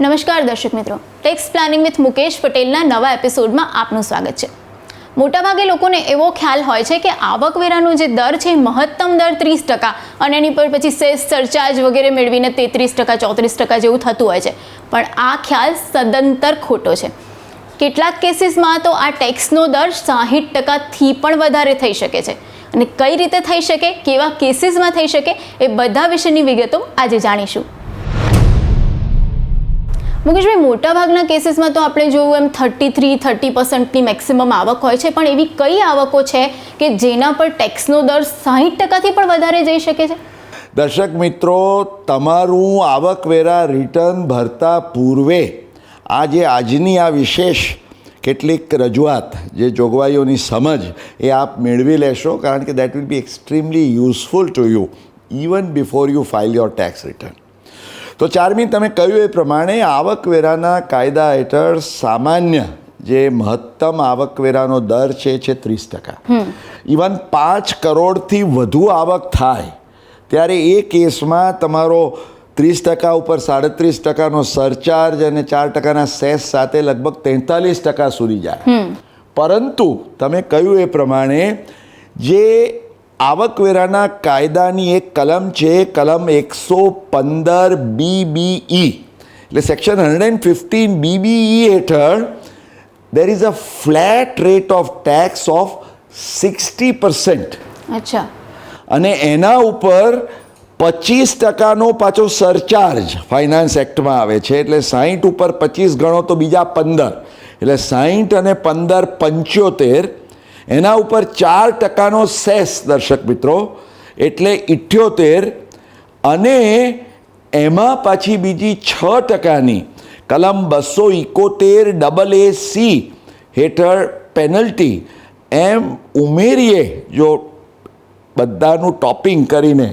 નમસ્કાર દર્શક મિત્રો. ટેક્સ પ્લાનિંગ વિથ મુકેશ પટેલના નવા એપિસોડમાં આપનું સ્વાગત છે. મોટાભાગે લોકોને એવો ખ્યાલ હોય છે કે આવકવેરાનો જે દર છે મહત્તમ દર ત્રીસ ટકા અને એની પર પછી સેસ સરચાર્જ વગેરે મેળવીને તેત્રીસ ટકા, ચોત્રીસ ટકા જેવું થતું હોય છે. પણ આ ખ્યાલ સદંતર ખોટો છે. કેટલાક કેસીસમાં તો આ ટેક્સનો દર સાહીઠ ટકાથી પણ વધારે થઈ શકે છે. અને કઈ રીતે થઈ શકે, કેવા કેસીસમાં થઈ શકે, એ બધા વિશેની વિગતો આજે જાણીશું. મુકેશભાઈ, મોટાભાગના કેસીસમાં તો આપણે જોયું એમ થર્ટી થ્રી થર્ટી પર્સન્ટની મેક્સિમમ આવક હોય છે, પણ એવી કઈ આવકો છે કે જેના પર ટેક્સનો દર સાહીઠ ટકાથી પણ વધારે જઈ શકે છે? દર્શક મિત્રો, તમારું આવકવેરા રિટર્ન ભરતા પૂર્વે આ જે આજની આ વિશેષ કેટલીક રજૂઆત જે જોગવાઈઓની સમજ એ આપ મેળવી લેશો, કારણ કે that will be extremely useful to you even before you file your tax return તો ચારમી તમે કહ્યું એ પ્રમાણે આવકવેરાના કાયદા હેઠળ સામાન્ય જે મહત્તમ આવકવેરાનો દર છે છે ત્રીસ ટકા. ઇવન પાંચ કરોડથી વધુ આવક થાય ત્યારે એ કેસમાં તમારો ત્રીસ ટકા ઉપર સાડત્રીસ ટકાનો સરચાર્જ અને ચાર ટકાના સેસ સાથે લગભગ તેતાલીસ ટકા સુધી જાય. પરંતુ તમે કહ્યું એ પ્રમાણે જે આવકવેરાના કાયદાની એક કલમ છે કલમ એકસો પંદર બીબીઈ એટલે section hundred and fifteen BBE હેઠળ there is a flat rate of tax of sixty percent અચ્છા. અને એના ઉપર પચીસ ટકાનો પાછો સરચાર્જ ફાઇનાન્સ એક્ટમાં આવે છે. એટલે સાહીઠ ઉપર પચીસ ગણો તો બીજા પંદર. એટલે સાહીઠ અને પંદર પંચોતેર એના ઉપર ચાર ટકાનો સેસ, દર્શક મિત્રો, એટલે ઇઠ્યોતેર અને એમાં પાછી બીજી છ ટકાની. કલમ બસો ઇકોતેર ડબલ એ સી હેઠળ પેનલ્ટી એમ ઉમેરીએ જો બધાનું ટોપિંગ કરીને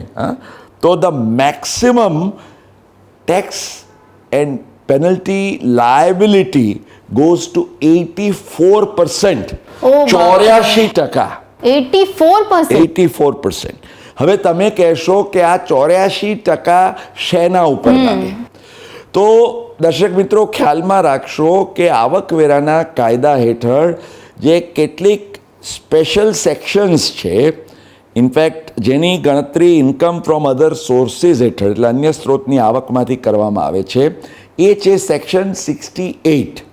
તો the maximum tax and penalty liability four percent Oh, ચોર્યાસી ટકા. એટી ફોર પર્સન્ટ હવે તમે કહેશો કે આ ચોર્યાસી ટકા શેના ઉપર લાગે? તો દર્શક મિત્રો ખ્યાલમાં રાખશો કે આવકવેરાના કાયદા હેઠળ જે કેટલીક સ્પેશિયલ સેક્શન્સ છે ઇનફેક્ટ જેની ગણતરી ઇન્કમ ફ્રોમ અધર સોર્સિસ હેઠળ એટલે અન્ય સ્ત્રોતની આવકમાંથી કરવામાં આવે છે એ છે સેક્શન સિક્સટી એઇટ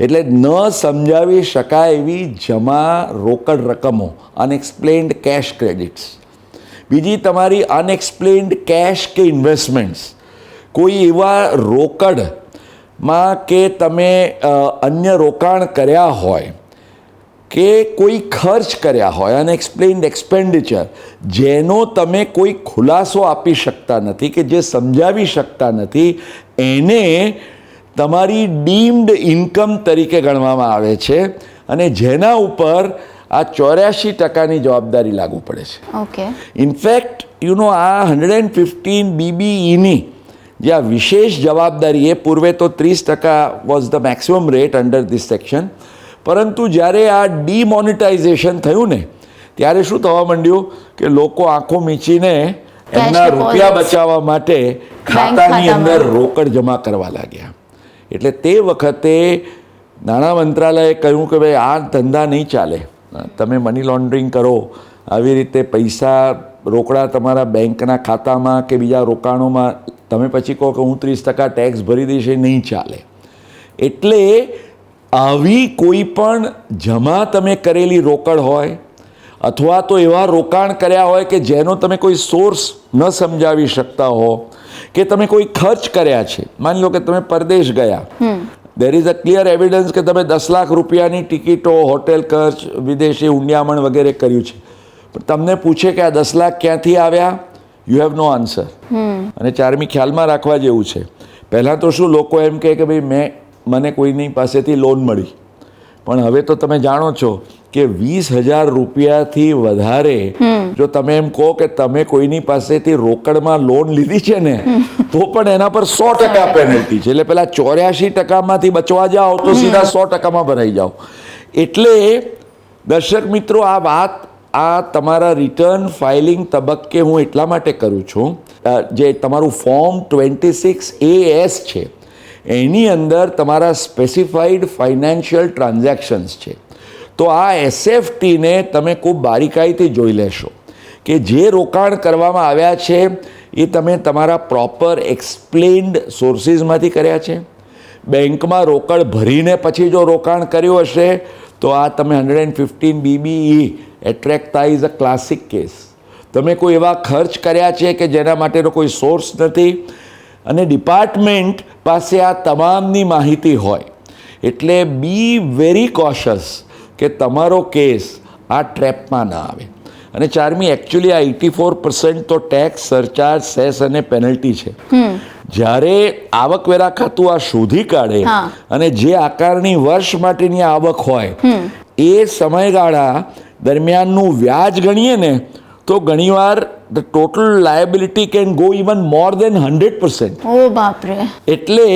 એટલે ન સમજાવી શકાય એવી જમા રોકડ રકમો અનએક્સપ્લેન્ડ કેશ ક્રેડિટ્સ બીજી તમારી અનએક્સપ્લેન્ડ કેશ કે ઇન્વેસ્ટમેન્ટ્સ કોઈ એવા રોકડમાં કે તમે અન્ય રોકાણ કર્યા હોય કે કોઈ ખર્ચ કર્યા હોય અનએક્સપ્લેન્ડ એક્સપેન્ડિચર જેનો તમે કોઈ ખુલાસો આપી શકતા નથી કે જે સમજાવી શકતા નથી, એને તમારી ડીમ્ડ ઇન્કમ તરીકે ગણવામાં આવે છે અને જેના ઉપર આ ચોર્યાસી ટકાની જવાબદારી લાગુ પડે છે. ઓકે. ઇનફેક્ટ યુ નો આ હંડ્રેડ એન્ડ ફિફ્ટીન બીબીઈની જે આ વિશેષ જવાબદારી એ પૂર્વે તો ત્રીસ ટકા was the maximum rate under this section પરંતુ જ્યારે આ ડીમોનિટાઇઝેશન થયું ને ત્યારે શું થવા માંડ્યું કે લોકો આંખો મીચીને એમના રૂપિયા બચાવવા માટે ખાતાની અંદર રોકડ જમા કરવા લાગ્યા. એટલે તે વખતે નાણાં મંત્રાલયે કહ્યું કે ભાઈ, આ ધંધા નહીં ચાલે. તમે મની લોન્ડરિંગ કરો. આવી રીતે પૈસા રોકડા તમારા બેંકના ખાતામાં કે બીજા રોકાણોમાં તમે પછી કહો કે હું ત્રીસ ટકા ટેક્સ ભરી દઈશ, એ નહીં ચાલે. એટલે આવી કોઈ પણ જમા તમે કરેલી રોકડ હોય, અથવા તો એવા રોકાણ કર્યા હોય કે જેનો તમે કોઈ સોર્સ ન સમજાવી શકતા હો કે તમે કોઈ ખર્ચ કર્યા છે. માની લો કે તમે પરદેશ ગયા. There is a clear evidence કે તમે દસ લાખ રૂપિયાની ટિકિટો હોટેલ ખર્ચ વિદેશી ઊંડિયામણ વગેરે કર્યું છે. પણ તમને પૂછે કે આ દસ લાખ ક્યાંથી આવ્યા? યુ હેવ નો આન્સર અને ચારમી ખ્યાલમાં રાખવા જેવું છે. પહેલાં તો શું લોકો એમ કહે કે ભાઈ મેં મને કોઈની પાસેથી લોન મળી. પણ હવે તો તમે જાણો છો કે વીસ હજાર રૂપિયાથી વધારે જો તમે એમ કહો કે તમે કોઈની પાસેથી રોકડમાં લોન લીધી છે ને તો પણ એના પર સો ટકા પેનલ્ટી છે. એટલે પેલા ચોર્યાસી ટકામાંથી બચવા જાઓ તો સીધા સો ટકામાં ભરાઈ જાઓ. એટલે દર્શક મિત્રો આ વાત આ તમારા રિટર્ન ફાઇલિંગ તબક્કે હું એટલા માટે કરું છું જે તમારું form twenty six A S છે. એની અંદર તમારા સ્પેસિફાઈડ ફાઇનાન્શિયલ ટ્રાન્ઝેક્શન્સ છે. તો આ એસએફટીને તમે ખૂબ બારીકાઈથી જોઈ લેશો કે જે રોકાણ કરવામાં આવ્યા છે, એ તમે તમારા પ્રોપર એક્સપ્લેન્ડ સોર્સિસમાંથી કર્યા છે. બેંકમાં રોકડ ભરીને પછી જો રોકાણ કર્યું હશે, તો આ તમે hundred and fifteen BBE attracts is a classic case તમે કોઈ એવા ખર્ચ કર્યા છે કે જેના માટેનો કોઈ સોર્સ નથી અને ડિપાર્ટમેન્ટ પાસે આ તમામની માહિતી હોય. એટલે બી વેરી કોશસ કે તમારો કેસ આ ટ્રેપમાં ના આવે. અને ચારમી એકચ્યુઅલી આ એટી ફોર પર્સન્ટ તો ટેક્સ સરચાર્જ સેસ અને પેનલ્ટી છે. જ્યારે આવકવેરા ખાતું આ શોધી કાઢે અને જે આકારની વર્ષ માટેની આવક હોય એ સમયગાળા દરમિયાનનું વ્યાજ ગણીએ ને તો ઘણીવાર the total liability can go even more than hundred percent ઓ બાપરે. એટલે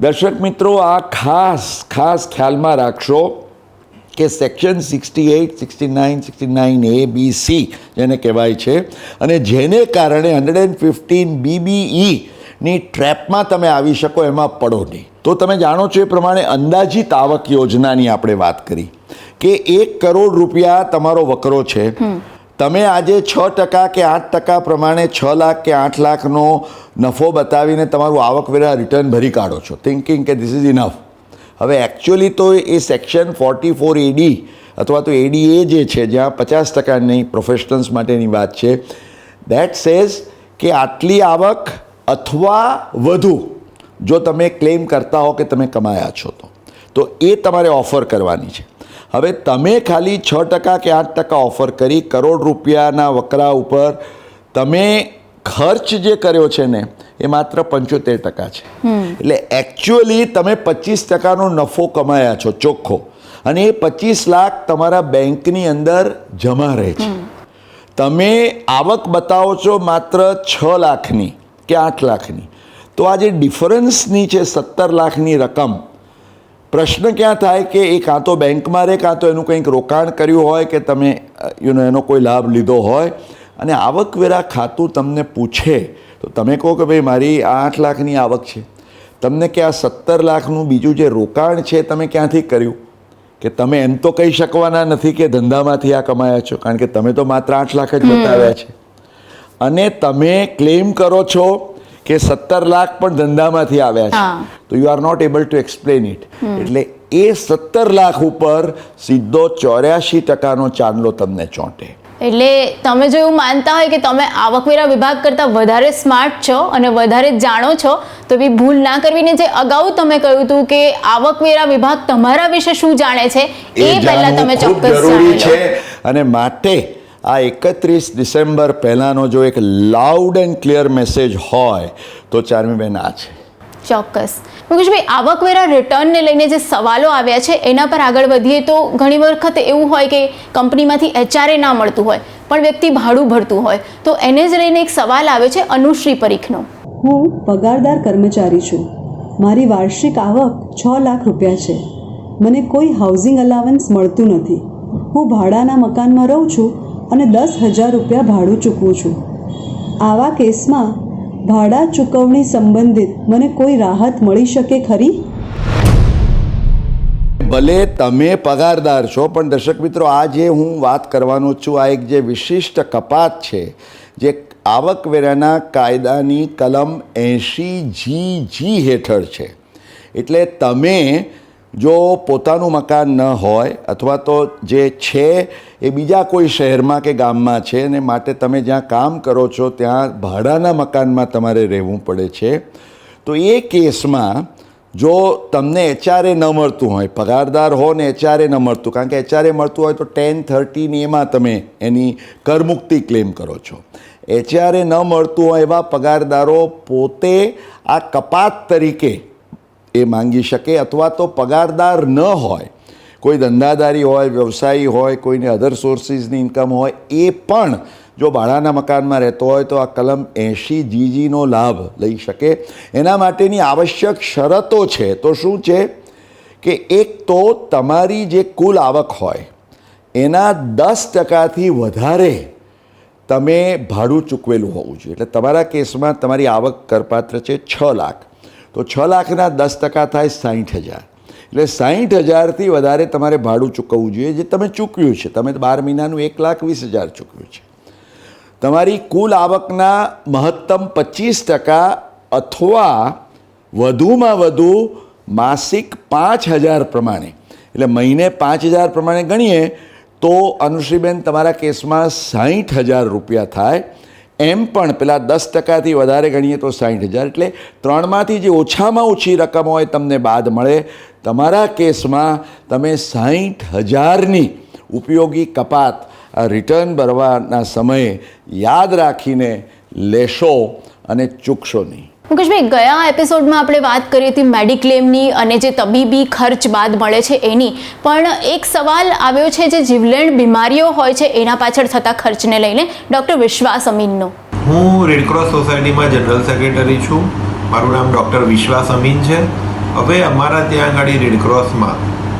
દર્શક મિત્રો આ ખાસ ખાસ ખ્યાલમાં રાખશો કે section sixty eight sixty nine sixty nine A B C જેને કહેવાય છે. અને જેને કારણે હંડ્રેડ એન્ડ ફિફ્ટીન બીબીઈ ની ટ્રેપમાં તમે આવી શકો એમાં પડો નહીં. તો તમે જાણો છો એ પ્રમાણે અંદાજિત આવક યોજનાની આપણે વાત કરી કે એક કરોડ રૂપિયા તમારો વકરો છે. તમે આજે છ ટકા કે આઠ ટકા પ્રમાણે છ લાખ કે આઠ લાખનો નફો બતાવીને તમારું આવકવેરા રિટર્ન ભરી કાઢો છો. થિંકિંગ કે ધીસ ઇઝ ઇનફ હવે એકચ્યુઅલી તો એ સેક્શન ફોર્ટી ફોર એડી અથવા તો એડીએ જે છે, જ્યાં પચાસ ટકાની પ્રોફેશનલ્સ માટેની વાત છે દેટ સેઝ કે આટલી આવક અથવા વધુ જો તમે ક્લેમ કરતા હો કે તમે કમાયા છો તો. તો એ તમારે ઓફર કરવાની છે. હવે તમે ખાલી છ ટકા કે આઠ ટકા ઓફર કરી કરોડ રૂપિયાના વકરા ઉપર તમે ખર્ચ જે કર્યો છે ને એ માત્ર પંચોતેર ટકા છે. એટલે એકચ્યુઅલી તમે પચીસ ટકાનો નફો કમાયા છો ચોખ્ખો અને એ પચીસ લાખ તમારા બેંકની અંદર જમા રહે છે. તમે આવક બતાવો છો માત્ર છ લાખની કે આઠ લાખની. તો આ જે ડિફરન્સની છે સત્તર લાખની રકમ પ્રશ્ન ક્યાં થાય કે એ કાં તો બેંકમાં રહે કાં તો એનું કંઈક રોકાણ કર્યું હોય કે તમે યુ નો એનો કોઈ લાભ લીધો હોય. અને આવકવેરા ખાતું તમને પૂછે તો તમે કહો કે ભાઈ મારી આઠ લાખની આવક છે. તમને કે આ સત્તર લાખનું બીજું જે રોકાણ છે તમે ક્યાંથી કર્યું? કે તમે એમ તો કહી શકવાના નથી કે ધંધામાંથી આ કમાયા છો કારણ કે તમે તો માત્ર આઠ લાખ જ બતાવ્યા છે. અને તમે ક્લેમ કરો છો કે સત્તર લાખ પણ ધંધામાંથી આવ્યા છે. તો you are not able to explain it એટલે એ સત્તર લાખ ઉપર સીધો ચોર્યાસી ટકાનો ચાંદલો તમને ચોંટે. એટલે તમે જો એવું માનતા હોય કે તમે આવકવેરા વિભાગ કરતાં વધારે સ્માર્ટ છો અને વધારે જાણો છો તો બી ભૂલ ના કરવીને જે અગાઉ તમે કહ્યું હતું કે આવકવેરા વિભાગ તમારા વિશે શું જાણે છે એ પહેલા તમે ચોક્કસ જરૂરી છે અને માટે આ એકત્રીસ ડિસેમ્બર પહેલાંનો જો એક લાઉડ એન્ડ ક્લિયર મેસેજ હોય તો ચારમીબેન આ છે. ચોક્કસ. મુકેશભાઈ આવકવેરા રિટર્નને લઈને જે સવાલો આવ્યા છે એના પર આગળ વધીએ તો ઘણી વખત એવું હોય કે કંપનીમાંથી એચઆરએ ના મળતું હોય પણ વ્યક્તિ ભાડું ભરતું હોય. તો એને જ લઈને એક સવાલ આવે છે અનુશ્રી પરીખનો. હું પગારદાર કર્મચારી છું. મારી વાર્ષિક આવક છ લાખ રૂપિયા છે. મને કોઈ હાઉસિંગ અલાવન્સ મળતું નથી. હું ભાડાના મકાનમાં રહું છું અને દસ હજાર રૂપિયા ભાડું ચૂકવું છું. આવા કેસમાં ભાડા ચૂકવણી સંબંધિત મને કોઈ રાહત મળી શકે ખરી? ભલે તમે પગારદાર છો, પણ દર્શક મિત્રો, આ જે હું વાત કરવાનો છું, આ એક જે વિશિષ્ટ કપાત છે, જે આવકવેરાના કાયદાની કલમ એંશી જી જી હેઠળ છે. એટલે તમે જો પોતાનું મકાન ન હોય અથવા તો જે છે એ બીજા કોઈ શહેરમાં કે ગામમાં છે ને માટે તમે જ્યાં કામ કરો છો ત્યાં ભાડાના મકાનમાં તમારે રહેવું પડે છે. તો એ કેસમાં જો તમને એચઆરએ ન મળતું હોય, પગારદાર હો ને એચઆરએ ન મળતું, કારણ કે એચઆરએ મળતું હોય તો ટેન થર્ટીની એમાં તમે એની કરમુક્તિ ક્લેમ કરો છો. એચઆરએ ન મળતું હોય એવા પગારદારો પોતે આ કપાત તરીકે એ માંગી શકે અથવા તો પગારદાર ન હોય. કોઈ ધંધાદારી હોય, વ્યવસાયી હોય, કોઈને અધર સોર્સિસની ઇન્કમ હોય, એ પણ જો ભાડાના મકાનમાં રહેતો હોય તો આ કલમ એંશી જીજીનો લાભ લઈ શકે. એના માટેની આવશ્યક શરતો છે. તો શું છે? કે એક તો તમારી જે કુલ આવક હોય, એના દસ ટકાથી વધારે તમે ભાડું ચૂકવેલું હોવું જોઈએ. એટલે તમારા કેસમાં તમારી આવક કરપાત્ર છે છ લાખ. તો છ લાખના દસ ટકા થાય સાહીઠ હજાર. એટલે સાહીઠ હજારથી વધારે તમારે ભાડું ચૂકવવું જોઈએ જે તમે ચૂકવ્યું છે. તમે બાર મહિનાનું એક લાખ વીસ હજાર ચૂકવ્યું છે. તમારી કુલ આવકના મહત્તમ પચીસ ટકા અથવા વધુમાં વધુ માસિક પાંચ હજાર પ્રમાણે. એટલે મહિને પાંચ હજાર પ્રમાણે ગણીએ તો અનુશ્રીબેન તમારા કેસમાં સાહીઠ હજાર રૂપિયા થાય. એમ પણ પેલા દસ ટકાથી વધારે ગણીએ તો સાઠ હજાર. એટલે ત્રણમાંથી જે ઓછામાં ઓછી રકમ હોય તમને બાદ મળે. તમારા કેસમાં તમે સાઠ હજારની ઉપયોગી કપાત રિટર્ન ભરવાના સમયે યાદ રાખીને લેશો અને ચૂકશો નહીં. મુકેશભાઈ, ગયા એપિસોડમાં આપણે વાત કરી હતી મેડિક્લેમની અને જે તબીબી ખર્ચ બાદ મળે છે એની. પણ એક સવાલ આવ્યો છે જે જીવલેણ બીમારીઓ હોય છે, એના પાછળ થતા ખર્ચને લઈને. ડૉક્ટર વિશ્વાસ અમીનનો. હું રેડક્રોસ સોસાયટીમાં જનરલ સેક્રેટરી છું. મારું નામ ડૉક્ટર વિશ્વાસ અમીન છે. હવે અમારા ત્યાં આગળ રેડક્રોસમાં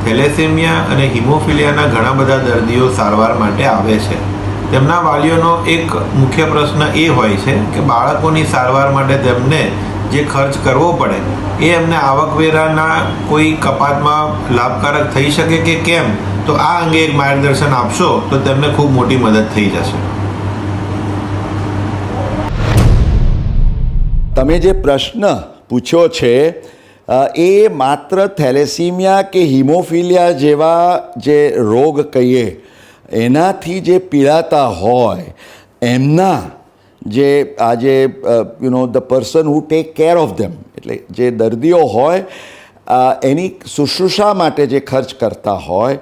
થેલેસેમિયા અને હિમોફિલિયાના ઘણા બધા દર્દીઓ સારવાર માટે આવે છે. તેમના વાલીઓનો એક મુખ્ય પ્રશ્ન એ હોય છે કે બાળકોની સારવાર માટે તેમને જે ખર્ચ કરવો પડે, એ એમને આવકવેરાના કોઈ કપાતમાં લાભકારક થઈ શકે કે કેમ? તો આ અંગે એક માર્ગદર્શન આપશો તો તેમને ખૂબ મોટી મદદ થઈ જશે. તમે જે પ્રશ્ન પૂછ્યો છે એ માત્ર થેલેસીમિયા કે હિમોફિલિયા જેવા જે રોગ કહીએ એનાથી જે પીડાતા હોય, એમના જે આજે you know the person who take care of them એટલે જે દર્દીઓ હોય એની શુશ્રૂષા માટે જે ખર્ચ કરતા હોય,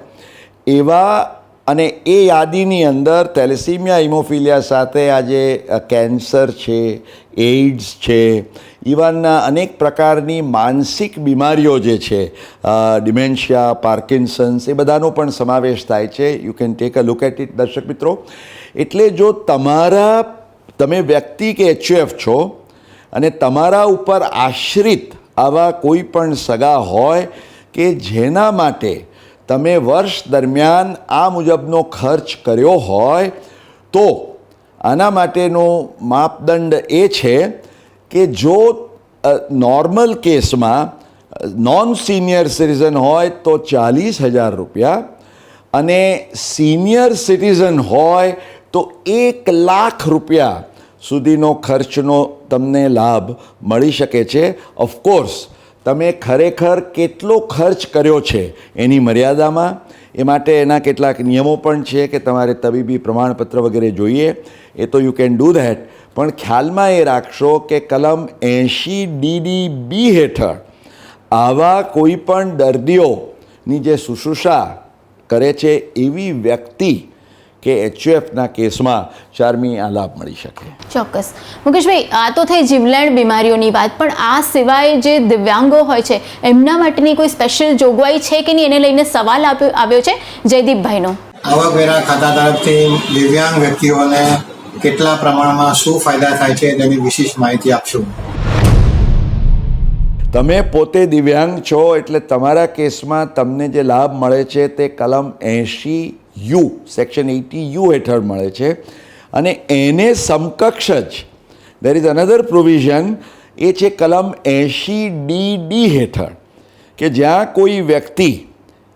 એવા અને એ યાદીની અંદર થેલેસીમિયા ઇમોફિલિયા સાથે આજે કેન્સર છે એઇડ્સ છે ઇવન અનેક પ્રકારની માનસિક બીમારીઓ જે છે ડિમેન્શિયા, પાર્કિન્સન્સ, એ બધાનો પણ સમાવેશ થાય છે. You can take a look at it દર્શક મિત્રો. એટલે જો તમારા, તમે વ્યક્તિ કે એચયુએફ છો, અને તમારા ઉપર આશ્રિત આવા કોઈ પણ સગા હોય કે જેના માટે તમે વર્ષ દરમિયાન આ મુજબનો ખર્ચ કર્યો હોય તો આના માટેનો માપદંડ એ છે કે જો નોર્મલ કેસમાં નોન સિનિયર સિટીઝન હોય તો ચાલીસ હજાર રૂપિયા અને સિનિયર સિટીઝન હોય તો એક લાખ રૂપિયા સુધીનો ખર્ચનો તમને લાભ મળી શકે છે. ઓફકોર્સ તમે ખરેખર કેટલો ખર્ચ કર્યો છે એની મર્યાદામાં? એ માટે એના કેટલાક નિયમો પણ છે કે તમારે તબીબી પ્રમાણપત્ર વગેરે જોઈએ. એ તો યુ કેન ડૂ ધેટ પણ ખ્યાલમાં એ રાખશો કે કલમ એંશી ડીડી બી હેઠળ આવા કોઈ પણ દર્દીઓની જે શુશ્રુષા કરે છે એવી વ્યક્તિ કે એચયુએફના કેસમાં ચારમી આ લાભ મળી શકે. ચોક્કસ. મુકેશભાઈ આ તો થઈ જીવલેણ બીમારીઓની વાત પણ આ સિવાય જે દિવ્યાંગો હોય છે એમના માટેની કોઈ સ્પેશિયલ જોગવાઈ છે કે નહીં? એને લઈને સવાલ આવ્યો છે જયદીપભાઈનો. આવકવેરા ખાતા તરફથી દિવ્યાંગ વ્યક્તિઓને કેટલા પ્રમાણમાં શું ફાયદા થાય છે તેની વિશેષ માહિતી આપશો. તમે પોતે દિવ્યાંગ છો એટલે તમારા કેસમાં તમને જે લાભ મળે છે તે કલમ એંશી યુ સેક્શન એટી યુ હેઠળ મળે છે. અને એને સમકક્ષ જ દેર ઇઝ અનધર પ્રોવિઝન એ છે કલમ એંશી ડી ડી હેઠળ, કે જ્યાં કોઈ વ્યક્તિ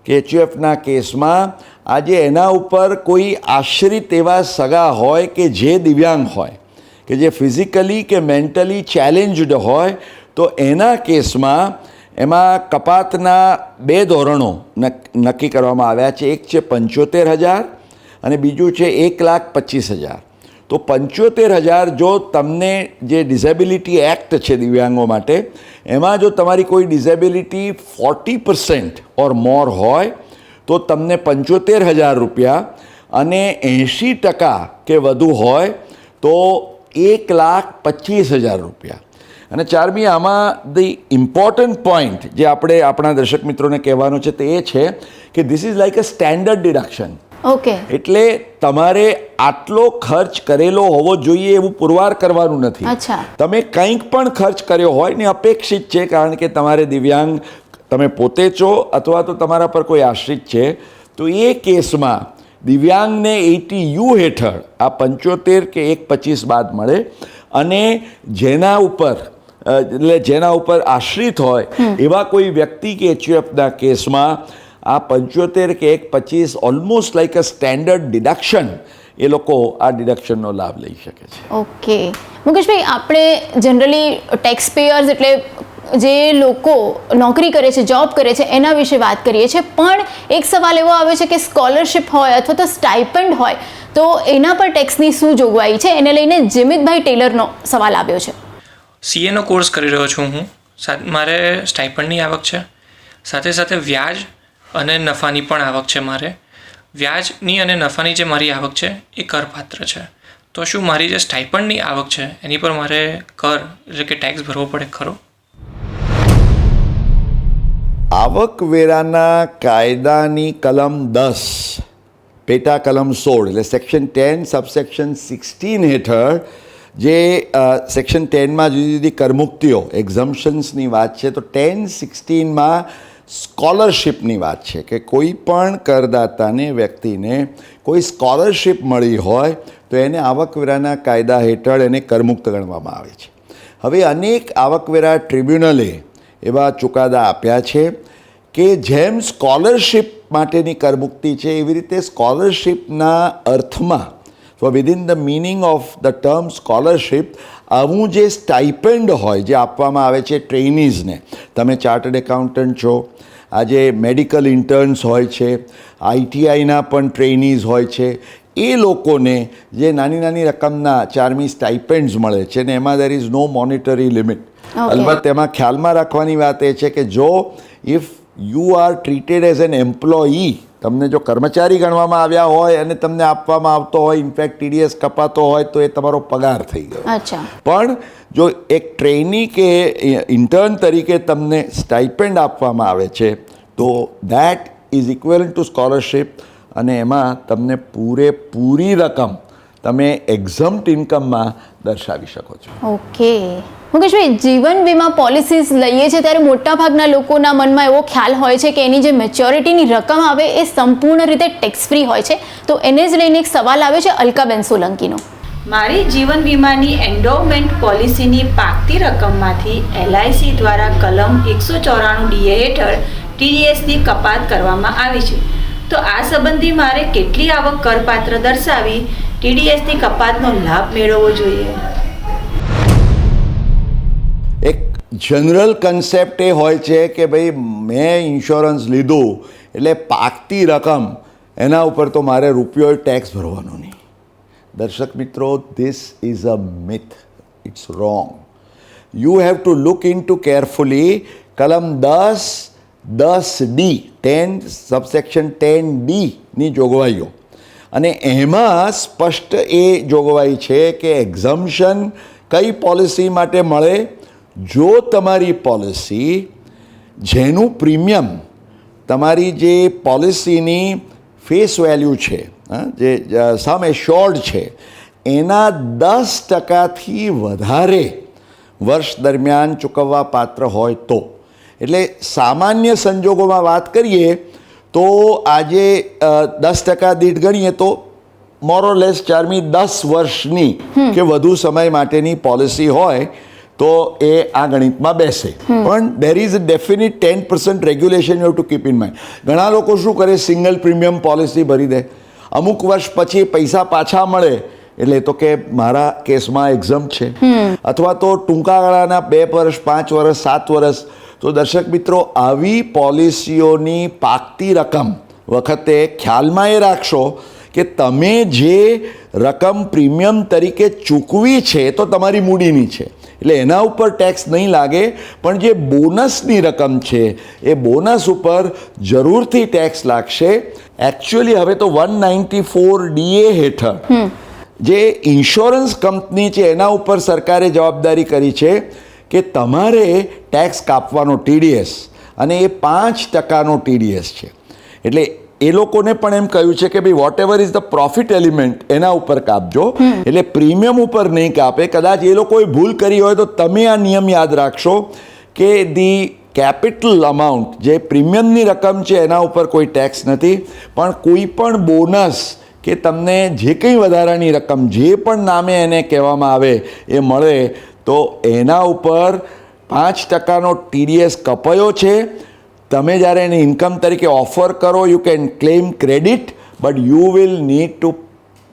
કે એચયુએફના કેસમાં આજે એના ઉપર કોઈ આશ્રિત એવા સગા હોય કે જે દિવ્યાંગ હોય, કે જે ફિઝિકલી કે મેન્ટલી ચેલેન્જડ હોય, તો એના કેસમાં એમાં કપાતના બે ધોરણો નક- નક્કી કરવામાં આવ્યા છે. એક છે પંચોતેર હજાર અને બીજું છે એક લાખ પચીસ હજાર. તો પંચોતેર હજાર જો તમને જે ડિઝેબિલિટી એક્ટ છે દિવ્યાંગો માટે, એમાં જો તમારી કોઈ disability forty percent or more હોય, તો તમને પંચોતેર હજાર રૂપિયા અને એંશી ટકા કે વધુ હોય, તો એક લાખ પચીસ હજાર રૂપિયા. અને ચારમી આમાં ધી ઇમ્પોર્ટન્ટ પોઈન્ટ જે આપણે આપણા દર્શક મિત્રોને કહેવાનું છે તે એ છે કે this is like a standard deduction okay એટલે તમારે આટલો ખર્ચ કરેલો હોવો જોઈએ એવું પુરવાર કરવાનું નથી. તમે કંઈક પણ ખર્ચ કર્યો હોય ને અપેક્ષિત છે કારણ કે તમારે દિવ્યાંગ તમે પોતે છો અથવા તો તમારા પર કોઈ આશ્રિત છે તો એ કેસમાં દિવ્યાંગને એટી યુ હેઠળ આ પંચોતેર કે એક પચીસ બાદ મળે અને જેના ઉપર એટલે જેના ઉપર આશ્રિત હોય એવા કોઈ વ્યક્તિ કે એચયુએફના કેસમાં આ પંચોતેર કે એક પચીસ almost like a standard deduction એ લોકો આ ડિડક્શનનો લાભ લઈ શકે છે. ઓકે. મુકેશભાઈ આપણે જનરલી ટેક્સ પેયર્સ એટલે જે લોકો નોકરી કરે છે જોબ કરે છે એના વિશે વાત કરીએ છીએ. પણ એક સવાલ એવો આવે છે કે સ્કોલરશિપ હોય અથવા તો સ્ટાઇપન્ડ હોય તો એના પર ટેક્સની શું જોગવાઈ છે? એને લઈને જીમિતભાઈ ટેલરનો સવાલ આવ્યો છે. સીએનો કોર્સ કરી રહ્યો છું હું. મારે સ્ટાઇપન્ડની આવક છે. સાથે સાથે વ્યાજ અને નફાની પણ આવક છે મારે. વ્યાજની અને નફાની જે મારી આવક છે એ કરપાત્ર છે. તો શું મારી જે સ્ટાઇપન્ડની આવક છે એની પર મારે કર, એટલે કે ટેક્સ ભરવો પડે ખરો? આવકવેરાના કાયદાની કલમ દસ, પેટા કલમ સોળ, એટલે સેક્શન ટેન સબસેક્શન સિક્સટીન હેઠળ જે સેક્શન ટેનમાં જુદી જુદી કરમુક્તિઓ એક્ઝમ્પશન્સની વાત છે, તો ટેન સિક્સટીનમાં સ્કોલરશિપની વાત છે કે કોઈ પણ કરદાતાને, વ્યક્તિને કોઈ સ્કોલરશિપ મળી હોય, તો એને આવકવેરાના કાયદા હેઠળ એને કરમુક્ત ગણવામાં આવે છે. હવે અનેક આવકવેરા ટ્રિબ્યુનલે એવા ચુકાદા આપ્યા છે કે જેમ સ્કોલરશિપ માટેની કરમુક્તિ છે, એવી રીતે સ્કોલરશિપના અર્થમાં so within the meaning of the term scholarship આવું જે સ્ટાઇપેન્ડ હોય જે આપવામાં આવે છે ટ્રેનીઝને તમે ચાર્ટર્ડ એકાઉન્ટન્ટ છો આજે મેડિકલ ઇન્ટર્ન્સ હોય છે આઈટીઆઈના પણ ટ્રેનીઝ હોય છે એ લોકોને જે નાની નાની રકમના ચારમી સ્ટાઇપેન્ડ્સ મળે છે ને એમાં there is no monetary limit. અલબત્ત તેમાં ખ્યાલમાં રાખવાની વાત એ છે કે જો if you are treated as an employee તમને જો કર્મચારી ગણવામાં આવ્યા હોય અને તમને આપવામાં આવતો હોય ઇનફેક્ટ ટીડીએસ કપાતો હોય તો એ તમારો પગાર થઈ ગયો. અચ્છા. પણ જો એક ટ્રેની કે ઇન્ટર્ન તરીકે તમને સ્ટાઇપેન્ડ આપવામાં આવે છે તો that is equal to scholarship અને એમાં તમને પૂરેપૂરી રકમ તમે એક્ઝમ્પ્ટ ઇન્કમમાં દર્શાવી શકો છો. ઓકે. મુકેશભાઈ જીવન વીમા પોલિસીસ લઈએ છીએ ત્યારે મોટાભાગના લોકોના મનમાં એવો ખ્યાલ હોય છે કે એની જે મેચ્યોરિટીની રકમ આવે એ સંપૂર્ણ રીતે ટેક્સ ફ્રી હોય છે. તો એને જ લઈને એક સવાલ આવે છે અલકાબેન સોલંકીનો. મારી જીવન વીમાની એન્ડોમેન્ટ પોલિસીની પાકતી રકમમાંથી એલઆઈસી દ્વારા કલમ એકસો ચોરાણું ડીએ હેઠળ ટીડીએસની કપાત કરવામાં આવી છે. તો આ સંબંધી મારે કેટલી આવક કરપાત્ર દર્શાવી? ટીડીએસની કપાતનો લાભ મેળવવો જોઈએ. એક જનરલ કન્સેપ્ટ એ હોય છે કે ભાઈ મેં ઇન્સ્યોરન્સ લીધું એટલે પાકતી રકમ એના ઉપર તો મારે રૂપિયો ટેક્સ ભરવાનો નહીં. દર્શક મિત્રો this is a myth it's wrong you have to look into carefully કલમ દસ દસ ડી ટેન સબસેક્શન ટેન ડીની જોગવાઈઓ. અને એમાં સ્પષ્ટ એ જોગવાઈ છે કે એક્ઝમ્પશન કઈ પોલિસી માટે મળે? જો તમારી પોલિસી જેનું પ્રીમિયમ તમારી જે પોલિસીની ફેસ વેલ્યુ છે જે સમ શોર્ડ છે, એના દસ ટકાથી વધારે વર્ષ દરમિયાન ચૂકવવા પાત્ર હોય તો. એટલે સામાન્ય સંજોગોમાં વાત કરીએ તો આજે દસ ટકા દીઠ ગણીએ તો મોરોલેસ ચારમી દસ વર્ષની કે વધુ સમય માટેની પોલિસી હોય તો એ આ ગણિતમાં બેસે. પણ there is a definite ten percent regulation you to keep in mind ઘણા લોકો શું કરે? સિંગલ પ્રીમિયમ પોલિસી ભરી દે. અમુક વર્ષ પછી પૈસા પાછા મળે. એટલે તો કે મારા કેસમાં એક્ઝામ છે. અથવા તો ટૂંકા ગાળાના બે વર્ષ પાંચ વર્ષ સાત વર્ષ તો દર્શક મિત્રો આવી પોલિસીઓની પાકતી રકમ વખતે ખ્યાલમાં એ રાખશો કે તમે જે રકમ પ્રીમિયમ તરીકે ચૂકવી છે તો તમારી મૂડીની છે. એટલે એના ઉપર ટેક્સ નહીં લાગે પણ જે બોનસની રકમ છે એ બોનસ ઉપર જરૂરથી ટેક્સ લાગશે. એકચ્યુઅલી હવે તો વન નાઇન્ટી ફોર ડીએ હેઠળ જે ઇન્સ્યોરન્સ કંપની છે એના ઉપર સરકારે જવાબદારી કરી છે. કે તમારે ટેક્સ કાપવાનો ટીડીએસ અને એ પાંચ ટકાનો ટીડીએસ છે. એટલે એ લોકોને પણ એમ કહ્યું છે કે ભાઈ whatever is the profit element એના ઉપર કાપજો. એટલે પ્રીમિયમ ઉપર નહીં કાપે. કદાચ એ લોકોએ ભૂલ કરી હોય તો તમે આ નિયમ યાદ રાખશો કે ધી કેપિટલ અમાઉન્ટ જે પ્રીમિયમની રકમ છે એના ઉપર કોઈ ટેક્સ નથી. પણ કોઈ પણ બોનસ કે તમને જે કંઈ વધારાની રકમ જે પણ નામે એને કહેવામાં આવે એ મળે તો એના ઉપર પાંચ ટકાનો ટીડીએસ કપાયો છે. તમે જ્યારે એને ઇન્કમ તરીકે ઓફર કરો you can claim credit but you will need to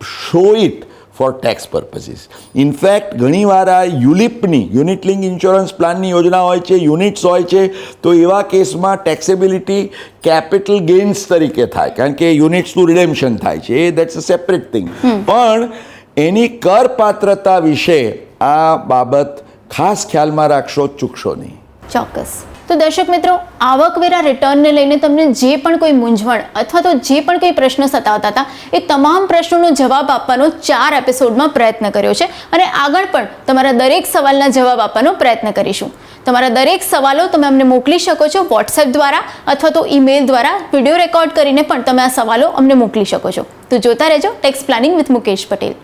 show it for tax purposes in fact ઘણીવાર આ યુલિપની યુનિટ લિંક ઇન્સ્યોરન્સ પ્લાનની યોજના હોય છે યુનિટ્સ હોય છે તો એવા કેસમાં ટેક્સેબિલિટી કેપિટલ ગેઇન્સ તરીકે થાય કારણ કે યુનિટ્સનું રિડેમ્શન થાય છે. એ દેટ્સ અ સેપરેટ થિંગ પણ એની કરપાત્રતા વિશે આ બાબત ખાસ ખ્યાલમાં રાખશો, ચૂકશો નહીં. ચોક્કસ. તો દર્શક મિત્રો આવકવેરા રિટર્નને લઈને તમને જે પણ કોઈ મૂંઝવણ અથવા તો જે પણ કોઈ પ્રશ્ન સતાવતા હતા, એ તમામ પ્રશ્નોનો જવાબ આપવાનો ચાર એપિસોડમાં પ્રયત્ન કર્યો છે અને આગળ પણ તમારા દરેક સવાલના જવાબ આપવાનો પ્રયત્ન કરીશું. તમારા દરેક સવાલો તમે અમને મોકલી શકો છો વોટ્સએપ દ્વારા અથવા તો ઈમેલ દ્વારા. વીડિયો રેકોર્ડ કરીને પણ તમે આ સવાલો અમને મોકલી શકો છો. તો જોતા રહેજો tax planning with Mukesh Patel.